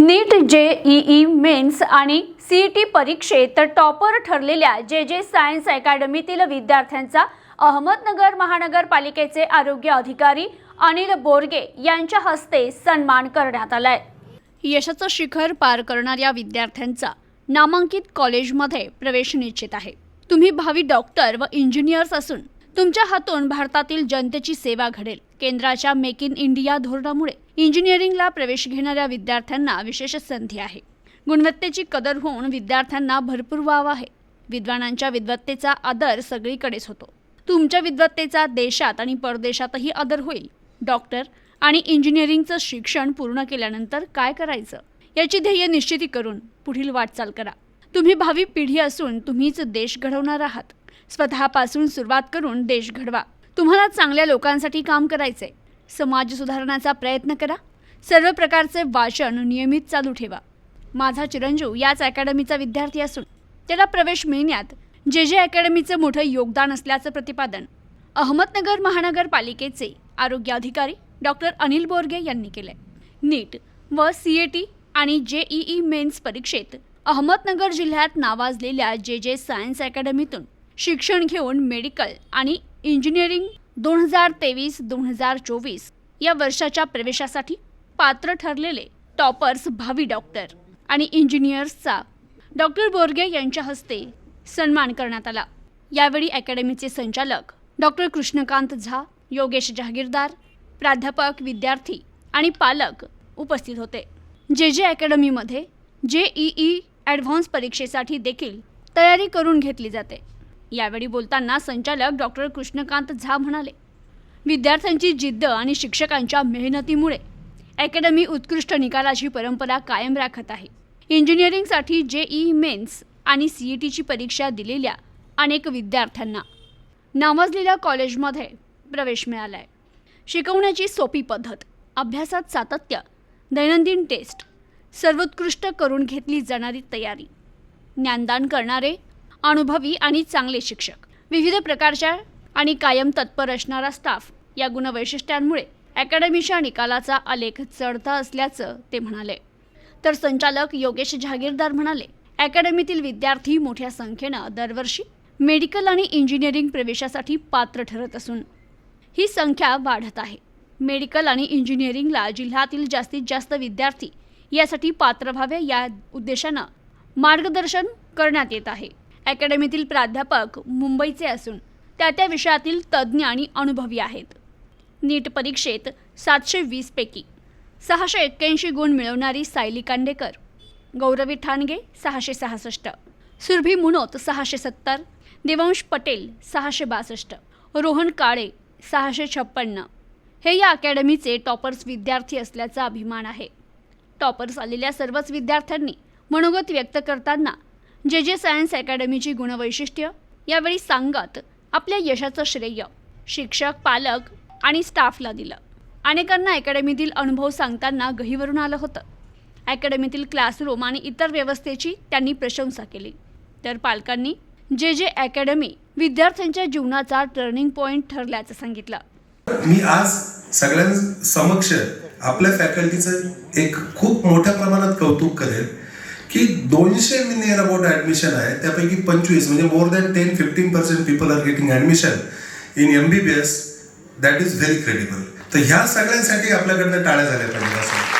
नीट J E men's आणि C T परीक्षेत topper ठरलेल्या जे जे सायन्स अकॅडमीतील विद्यार्थ्यांचा अहमदनगर महानगरपालिकेचे आरोग्य अधिकारी अनिल बोरगे यांच्या हस्ते सन्मान करण्यात आलाय. यशाचं शिखर पार करणाऱ्या विद्यार्थ्यांचा नामांकित कॉलेजमध्ये प्रवेश निश्चित आहे. तुम्ही भावी डॉक्टर व इंजिनियर्स असून तुमच्या हातून भारतातील जनतेची सेवा घडेल. केंद्राच्या मेक इन इंडिया धोरणामुळे इंजिनिअरिंगला प्रवेश घेणाऱ्या विद्यार्थ्यांना विशेष संधी आहे. गुणवत्तेची कदर होऊन विद्यार्थ्यांना भरपूर वाव आहे. विद्वानांच्या विद्वत्तेचा आदर सगळीकडेच होतो. तुमच्या विद्वत्तेचा देशात आणि परदेशातही आदर होईल. डॉक्टर आणि इंजिनिअरिंगचं शिक्षण पूर्ण केल्यानंतर काय करायचं? याची ध्येय निश्चिती करून पुढील वाटचाल करा. तुम्ही भावी पिढी असून तुम्हीच देश घडवणार आहात. स्वतःपासून सुरुवात करून देश घडवा. तुम्हाला चांगल्या लोकांसाठी काम करायचंय. समाज सुधारण्याचा प्रयत्न करा. सर्व प्रकारचे वाचन नियमित चालू ठेवा. माझा चिरंजीव याच अकॅडमीचा विद्यार्थी असून त्याला प्रवेश मिळण्यात जे जे अकॅडमीचं मोठं योगदान असल्याचं प्रतिपादन अहमदनगर महानगरपालिकेचे आरोग्य अधिकारी डॉक्टर अनिल बोरगे यांनी केले नीट व सी ए टी आणि जे ई ई मेन्स परीक्षेत अहमदनगर जिल्ह्यात नावाजलेल्या जे जे सायन्स अकॅडमीतून शिक्षण घेऊन मेडिकल आणि इंजिनिअरिंग दोन हजार तेवीस दोन हजार चोवीस या वर्षाच्या प्रवेशासाठी पात्र ठरलेले टॉपर्स भावी डॉक्टर आणि इंजिनियर्सचा डॉक्टर बोरगे यांच्या हस्ते सन्मान करण्यात आला. यावेळी अकॅडमीचे संचालक डॉक्टर कृष्णकांत झा योगेश जहागीरदार प्राध्यापक विद्यार्थी आणि पालक उपस्थित होते. जे जे अकॅडमीमध्ये जे ई ई ॲडव्हान्स परीक्षेसाठी देखील तयारी करून घेतली जाते. यावेळी बोलताना संचालक डॉक्टर कृष्णकांत झा म्हणाले विद्यार्थ्यांची जिद्द आणि शिक्षकांच्या मेहनतीमुळे अकॅडमी उत्कृष्ट निकालाची परंपरा कायम राखत आहे. इंजिनिअरिंगसाठी जे ई मेन्स आणि सी ई टीची परीक्षा दिलेल्या अनेक विद्यार्थ्यांना नावाजलेल्या कॉलेजमध्ये प्रवेश मिळाला आहे शिकवण्याची सोपी पद्धत अभ्यासात सातत्य दैनंदिन टेस्ट सर्वोत्कृष्ट करून घेतली जाणारी तयारी ज्ञानदान करणारे अनुभवी आणि चांगले शिक्षक. विविध प्रकारच्या आणि कायम तत्पर असणारा स्टाफ या गुणवैशिष्ट्यांमुळे अकॅडमीच्या निकालाचा आलेख चढता असल्याचं ते म्हणाले. तर संचालक योगेश जहागीरदार म्हणाले अकॅडमीतील विद्यार्थी मोठ्या संख्येनं दरवर्षी मेडिकल आणि इंजिनिअरिंग प्रवेशासाठी पात्र ठरत असून ही संख्या वाढत आहे. मेडिकल आणि इंजिनिअरिंगला जिल्ह्यातील जास्तीत जास्त विद्यार्थी यासाठी पात्र व्हावे या उद्देशानं मार्गदर्शन करण्यात येत आहे. अकॅडमीतील प्राध्यापक मुंबईचे असून त्या त्या विषयातील तज्ज्ञ आणि अनुभवी आहेत. नीट परीक्षेत सातशे वीसपैकी सहाशे एक्क्याऐंशी गुण मिळवणारी सायली कांडेकर गौरवी ठाणगे सहाशे सहासष्ट सुरभी मुनोत सहाशे सत्तर देवांश पटेल सहाशे बासष्ट रोहन काळे सहाशे छप्पन्न हे या अकॅडमीचे टॉपर्स विद्यार्थी असल्याचा अभिमान आहे. टॉपर्स आलेल्या सर्वच विद्यार्थ्यांनी मनोगत व्यक्त करताना जे जे सायन्स अकॅडमीची गुणवैशिष्ट्य यावेळी सांगत आपल्या यशाचं श्रेय शिक्षक पालक आणि स्टाफला दिलं. अनेकांना अकॅडमीतील अनुभव सांगताना गहीवरून आलं होतं. अकॅडमीतील क्लासरूम आणि इतर व्यवस्थेची त्यांनी प्रशंसा केली. तर पालकांनी जे जे अकॅडमी विद्यार्थ्यांच्या जीवनाचा टर्निंग पॉईंट ठरल्याचं सांगितलं. मी आज सगळ्यांसमक्ष आपल्या फॅकल्टीचं एक खूप मोठ्या प्रमाणात कौतुक करेल. की दोनशे नियर अबाउट ऍडमिशन आहे. त्यापैकी पंचवीस म्हणजे more than ten fifteen percent people are getting admission in M B B S that is very credible तर ह्या सगळ्यांसाठी आपल्याकडनं टाळ्या झाल्या पाहिजे असं.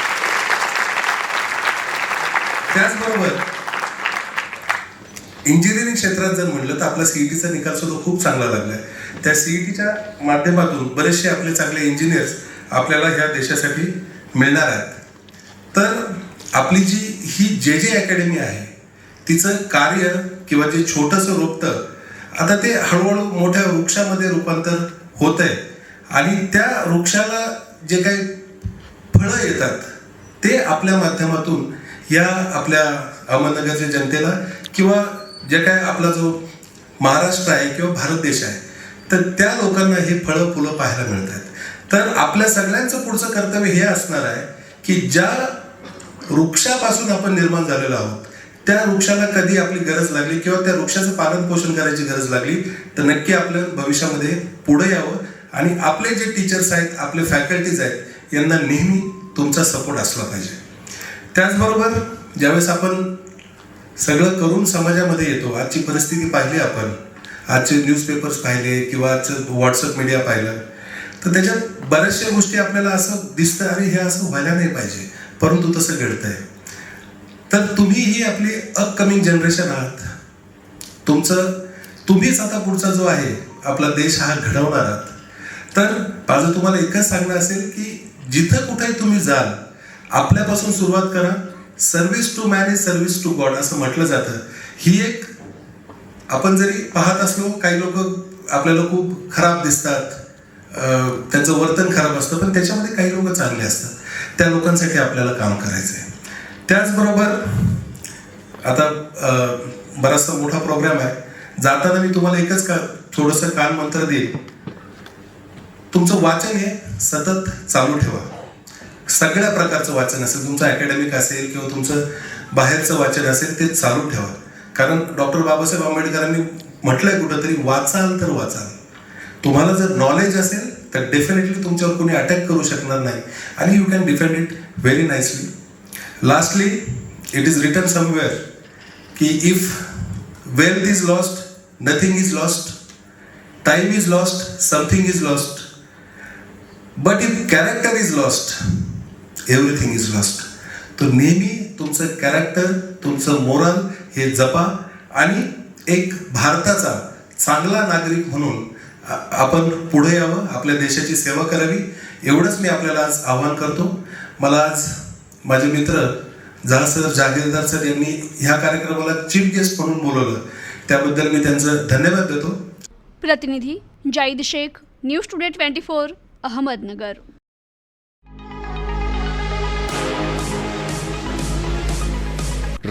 त्याचबरोबर इंजिनिअरिंग क्षेत्रात जर म्हणलं तर आपला सीईटीचा निकाल सुद्धा खूप चांगला लागलाय त्या सीईटीच्या माध्यमातून बरेचसे आपले चांगले इंजिनियर्स आपल्याला ह्या देशासाठी मिळणार आहेत. तर आपली जी ही जे जे अकॅडमी आहे तिचं कार्य किंवा जे छोटंसं रोपतं आता ते हळूहळू मोठ्या वृक्षामध्ये रूपांतर होत आहे आणि त्या वृक्षाला जे काही फळं येतात ते आपल्या माध्यमातून या आपल्या अहमदनगरच्या जनतेला किंवा जे काय आपला जो महाराष्ट्र आहे किंवा भारत देश आहे तर त्या लोकांना हे फळं फुलं पाहायला मिळतात. तर आपल्या सगळ्यांचं पुढचं कर्तव्य हे असणार आहे की ज्या वृक्षापासून आपण निर्माण झालेलो आहोत. त्या वृक्षाला कधी आपली गरज लागली किंवा त्या वृक्षाचं पालन पोषण करायची गरज लागली तर नक्की आपलं भविष्यामध्ये पुढे यावं. आणि आपले जे टीचर्स आहेत आपले फॅकल्टीज आहेत यांना नेहमी तुमचा सपोर्ट असला पाहिजे. त्याचबरोबर ज्यावेळेस आपण सगळं करून समाजामध्ये येतो आजची परिस्थिती पाहिली आपण. आजचे न्यूजपेपर्स पाहिले किंवा आजचं व्हॉट्सअप मीडिया पाहिलं तर त्याच्यात बऱ्याचशा गोष्टी आपल्याला असं दिसतं अरे हे असं व्हायला नाही पाहिजे. परंतु तसं घडतंय. तर तुम्ही ही आपली अपकमिंग जनरेशन आहात. तुमचं तुम्हीच आता पुढचा जो आहे आपला देश हा घडवणार आहात. तर माझं तुम्हाला एकच सांगणं असेल की जिथं कुठेही तुम्ही जाल आपल्यापासून सुरुवात करा. Service to man is service to God असं म्हटलं जातं. ही एक आपण जरी पाहत असलो काही लोक आपल्याला खूप खराब दिसतात. त्यांचं वर्तन खराब असतं पण त्याच्यामध्ये काही लोक चांगले असतात. त्या लोकांसाठी आपल्याला काम करायचं आहे त्याचबरोबर आता बराचसा मोठा प्रोग्राम आहे. जाताना मी तुम्हाला एकच का थोडंसं कान मंत्र देईल तुमचं वाचन हे सतत चालू ठेवा. सगळ्या प्रकारचं वाचन असेल तुमचं अकॅडमिक असेल किंवा तुमचं बाहेरचं वाचन असेल ते चालू ठेवा. कारण डॉक्टर बाबासाहेब आंबेडकरांनी म्हटलंय कुठंतरी वाचाल तर वाचाल. तुम्हाला जर नॉलेज असेल तर डेफिनेटली तुमच्यावर कोणी अटॅक करू शकणार नाही. आणि you can defend it very nicely lastly it is return somewhere की if wealth is lost nothing is lost time is lost something is lost but if character is lost everything is lost तर नेहमी तुमचं character तुमचं moral हे जपा. आणि एक भारताचा चांगला नागरिक म्हणून आपण पुढे यावं आपल्या देशाची सेवा करावी एवढंच मी आपल्याला आज आवाहन करतो. मला आज माझे मित्र झा सर जागीरदार सर यांनी ह्या कार्यक्रमाला चीफ गेस्ट म्हणून बोलवलं. त्याबद्दल मी त्यांचं धन्यवाद देतो. प्रतिनिधी Zaid Shaikh news today twenty four Ahmednagar.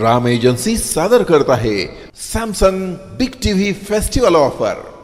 Ram agency सादर करत आहे. Samsung big TV festival offer.